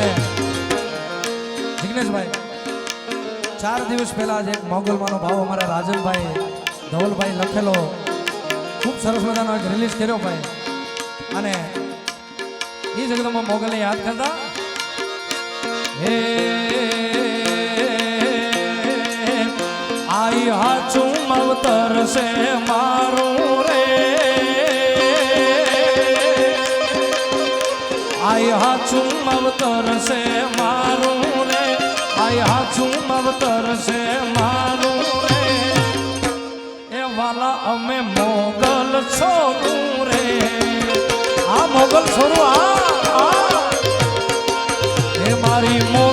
અને જિગ્નેશભાઈ, ચાર દિવસ પહેલા જ એક ભાવ અમારા રાજનભાઈ ધવલભાઈ લખેલો. ખૂબ સરસ મજાનો એક રિલીઝ કર્યો ભાઈ. અને એ જગદંબા મોગલને યાદ કરતા, હે, આઈ હાચું અવતર છે મારું. આઈ હાચું અવતર છે મારું રે. આય હાચું અવતર છે મારું રે. એ વાલા, અમે મોગલ છોરું રે. આ મોગલ છોરું, આ એ મારી મોગલ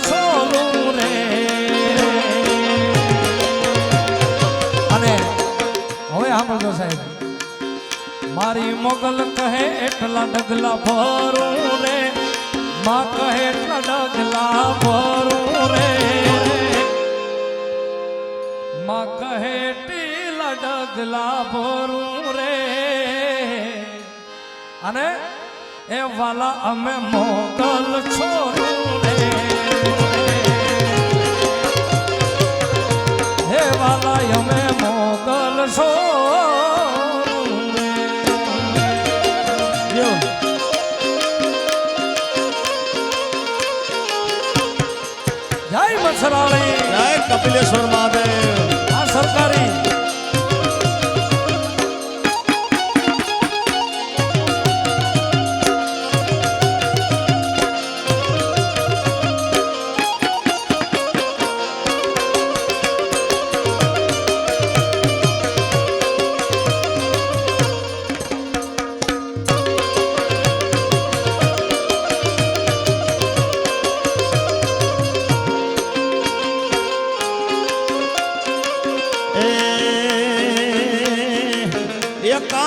મોગલ રે અને હવે સાંભળજો સાહેબ. મારી મોગલ કહે એટલા ડગલા ભરું રે. માં કહે એટલા ડગલા ભરું રે. માં કહે ટીલા ડગલા ભરું રે. અને એ વાલા અમે મોગલ છોરું રે યો. જય મસરાળી. જય કપિલેશ્વર મહાદેવ.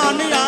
એ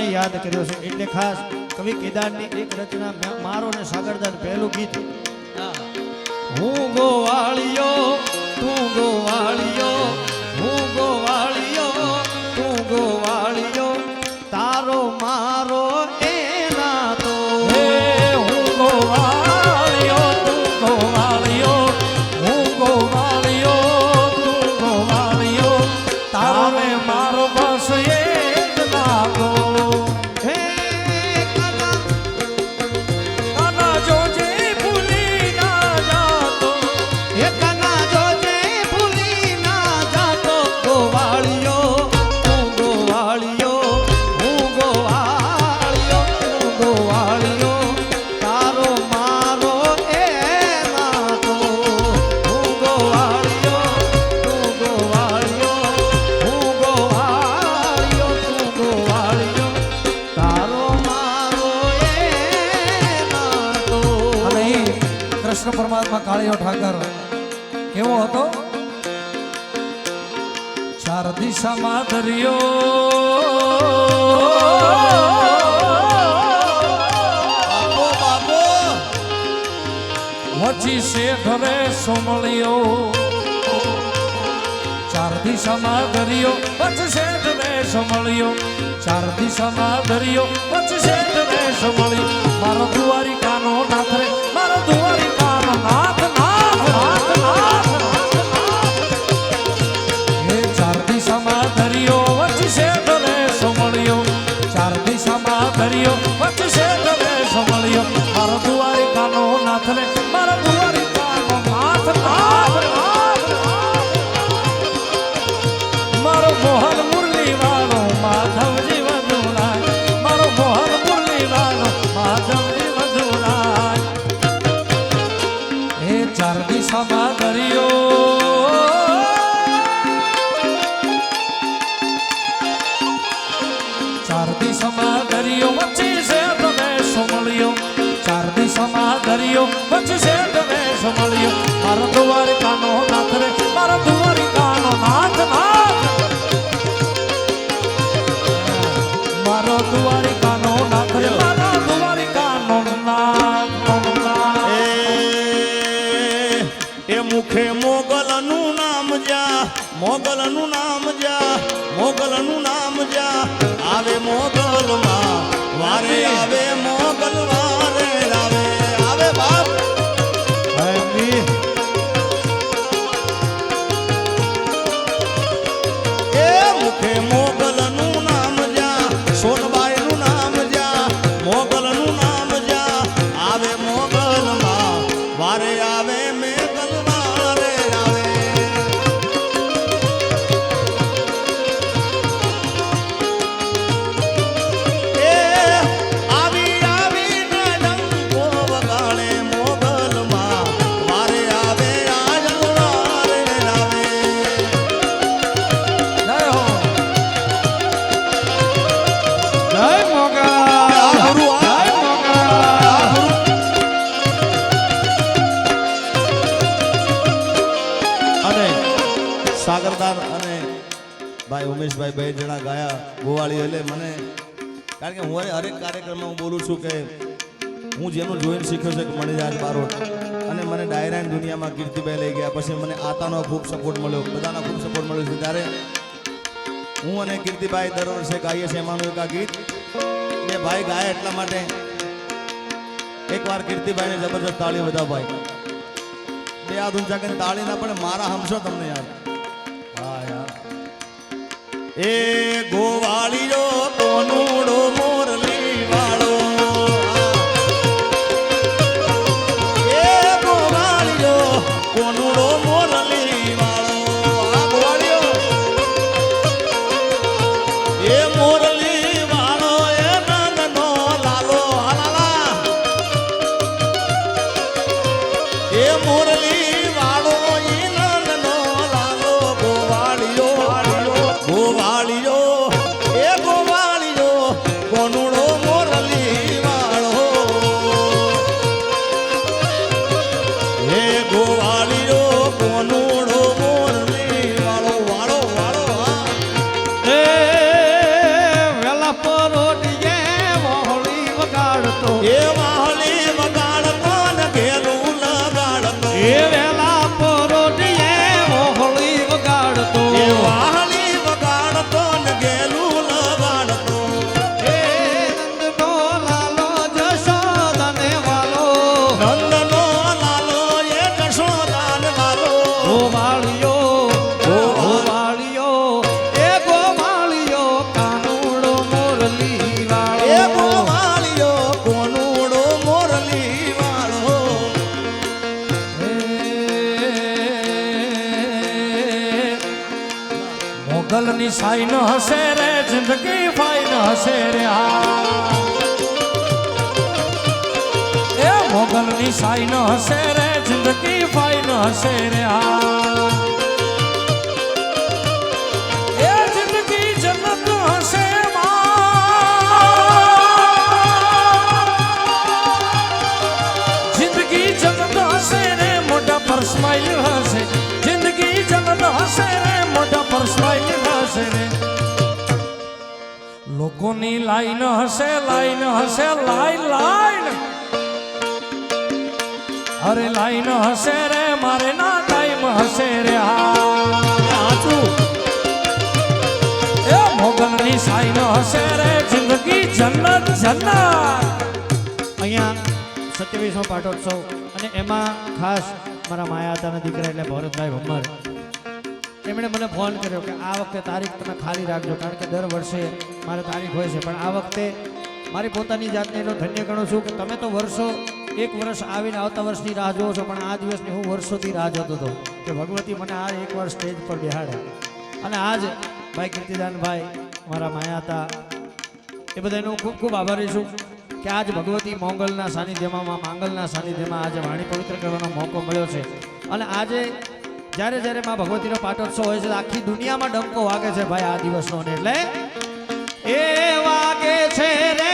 નાનોડાને યાદ કર્યો છે. એટલે ખાસ કવિ કેદારની એક રચના મારો ને સાગરદાન પહેલું ગીત. હું ગોવાળિયો તું ગોવાળિયો કાળીયો ઠાકર. કેવો હતો? ચાર દિશામાં દરિયો. વચી શેઠ રે સોમળિયો. ચાર દિશામાં દરિયો વચ શેઠ રે સોમળિયો. ચાર દિશામાં દરિયો વચ શેઠ રે સોમળિયો. મારો દુવારી કાનો નાથ ચાર દિશામાં દરિયો ચાર દિશામાં દરિયો વચ્ચે છે તમે સોમળિયો ચાર દિશામાં દરિયો વચ્ચે છે તમે સોમળિયો મારો દ્વારકાનો નાથ રે મારો મોગલનું નામ કારણ કે હું હરેક કાર્યક્રમમાં હું બોલું છું કે હું જેનું જોઈને શીખ્યો છે કે મણિરાજ બારોટ અને મને ડાયરાની દુનિયામાં કીર્તિભાઈ લઈ ગયા. પછી મને આતાનો ખૂબ સપોર્ટ મળ્યો. બધાનો ખૂબ સપોર્ટ મળ્યો છે. ત્યારે હું અને કીર્તિભાઈ દર વર્ષે ગાઈએ છીએ એમાંનું એક આ ગીત. એ ભાઈ ગાય એટલા માટે એકવાર કીર્તિભાઈને જબરજસ્ત તાળી બધા ભાઈ. બે હાથ ઊંચા કરીને તાળી ના પણ મારા હમશો તમને યાર હા, યાર. એ ગોવાળીઓ મોગલ ની સાઈ ન હશે રે, જિંદગી ફાઈ ન હશે રે આ. એ મોગલ ની સાઈ ન હશે રે, જિંદગી ફાઈ ન હશે રે એ જિંદગી જિંદગી જન્નત હશે લોકોની લાઈન હશે લાઈન હશે લાઈન લાઈન? અરે લાઈન હશે રે મારે ના ટાઈમ હશે રે હા. એ મોગલની સાઈન હશે રે જિંદગી જન્નત જન્નત. અહીંયા સત્યવીસમો પાટોત્સવ અને એમાં ખાસ મારા માયાતાના દીકરા એટલે ભરતભાઈ ભમ્મર એમણે મને ફોન કર્યો કે આ વખતે તારીખ તમે ખાલી રાખજો, કારણ કે દર વર્ષે મારે તારીખ હોય છે. પણ આ વખતે મારી પોતાની જાતને એનો ધન્ય ગણું છું કે તમે તો વર્ષો, એક વર્ષ આવીને આવતા વર્ષની રાહ જોવો છો, પણ આ દિવસની હું વર્ષોથી રાહ જોતો હતો કે ભગવતી મને આ એકવાર સ્ટેજ પર બેહાડે. અને આજ ભાઈ કીર્તિદાનભાઈ મારા માયા હતા, એ બધાનો ખૂબ ખૂબ આભારી છું કે આજ ભગવતી મોંગલના સાનિધ્યમાં માંગલના સાનિધ્યમાં આજે વાણી પવિત્ર કરવાનો મોકો મળ્યો છે. અને આજે જ્યારે જ્યારે માં ભગવતીનો પાટોત્સવ હોય છે આખી દુનિયામાં ડંકો વાગે છે ભાઈ આ દિવસનો એટલે? એ વાગે છે રે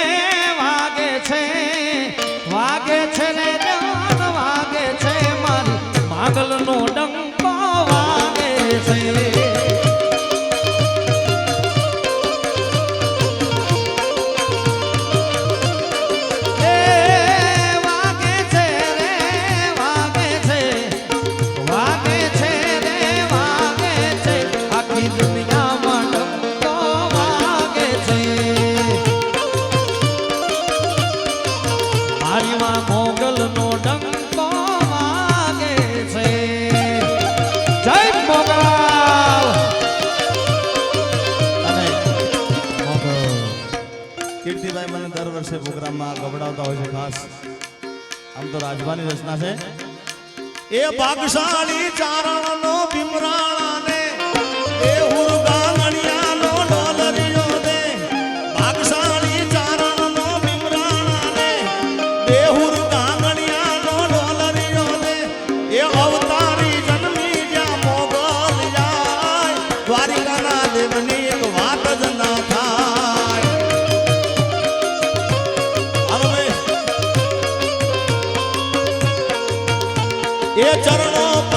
દર વર્ષે પ્રોગ્રામમાં ગબડાવતા હોય છે ખાસ. આમ તો રાજભાની રચના છે. એ ભાગશાળી ચારણનો ભીમરાણાને એ ચરણો